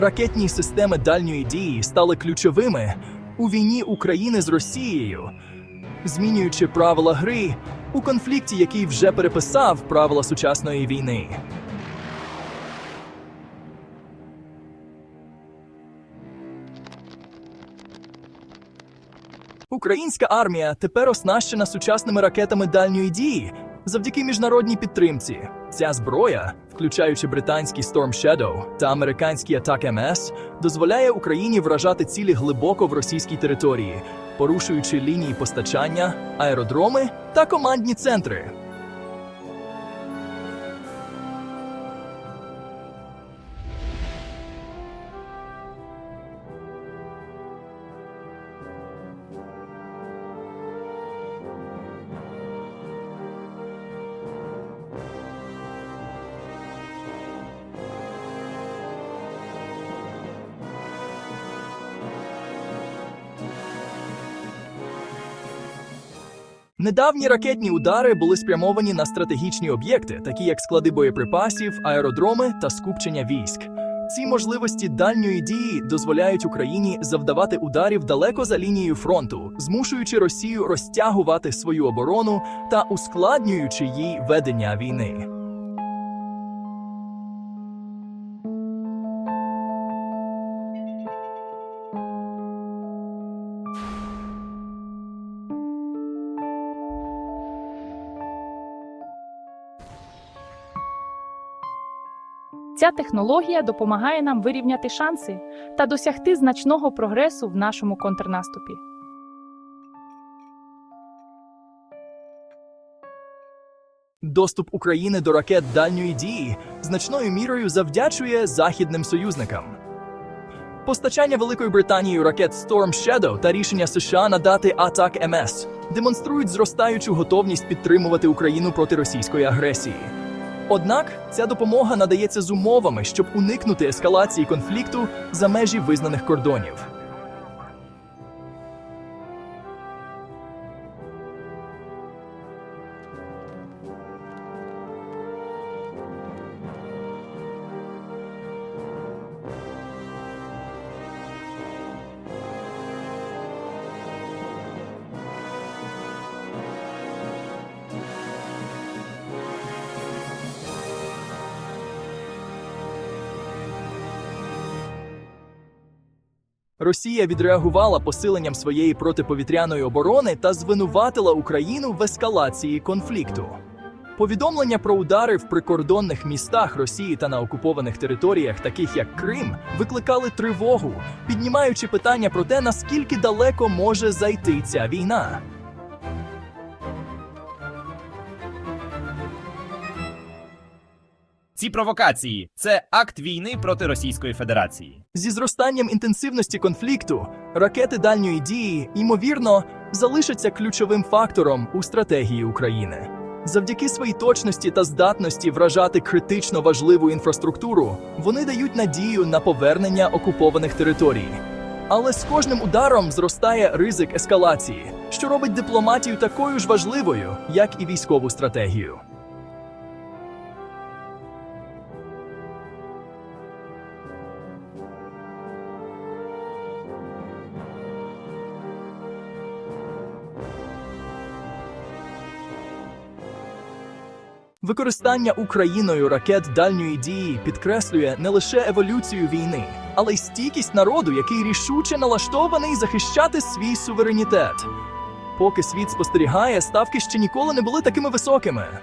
Ракетні системи дальньої дії стали ключовими у війні України з Росією, змінюючи правила гри у конфлікті, який вже переписав правила сучасної війни. Українська армія тепер оснащена сучасними ракетами дальньої дії завдяки міжнародній підтримці. Ця зброя, включаючи британський Storm Shadow та американський Attack MS, дозволяє Україні вражати цілі глибоко в російській території, порушуючи лінії постачання, аеродроми та командні центри. Недавні ракетні удари були спрямовані на стратегічні об'єкти, такі як склади боєприпасів, аеродроми та скупчення військ. Ці можливості дальньої дії дозволяють Україні завдавати ударів далеко за лінією фронту, змушуючи Росію розтягувати свою оборону та ускладнюючи їй ведення війни. Ця технологія допомагає нам вирівняти шанси та досягти значного прогресу в нашому контрнаступі. Доступ України до ракет дальньої дії значною мірою завдячує західним союзникам. Постачання Великою Британією ракет Storm Shadow та рішення США надати Attack MS демонструють зростаючу готовність підтримувати Україну проти російської агресії. Однак ця допомога надається з умовами, щоб уникнути ескалації конфлікту за межі визнаних кордонів. Росія відреагувала посиленням своєї протиповітряної оборони та звинуватила Україну в ескалації конфлікту. Повідомлення про удари в прикордонних містах Росії та на окупованих територіях, таких як Крим, викликали тривогу, піднімаючи питання про те, наскільки далеко може зайти ця війна. Ці провокації це акт війни проти Російської Федерації. Зі зростанням інтенсивності конфлікту ракети дальньої дії, ймовірно, залишаться ключовим фактором у стратегії України. Завдяки своїй точності та здатності вражати критично важливу інфраструктуру, вони дають надію на повернення окупованих територій. Але з кожним ударом зростає ризик ескалації, що робить дипломатію такою ж важливою, як і військову стратегію. Використання Україною ракет дальньої дії підкреслює не лише еволюцію війни, але й стійкість народу, який рішуче налаштований захищати свій суверенітет. Поки світ спостерігає, ставки ще ніколи не були такими високими.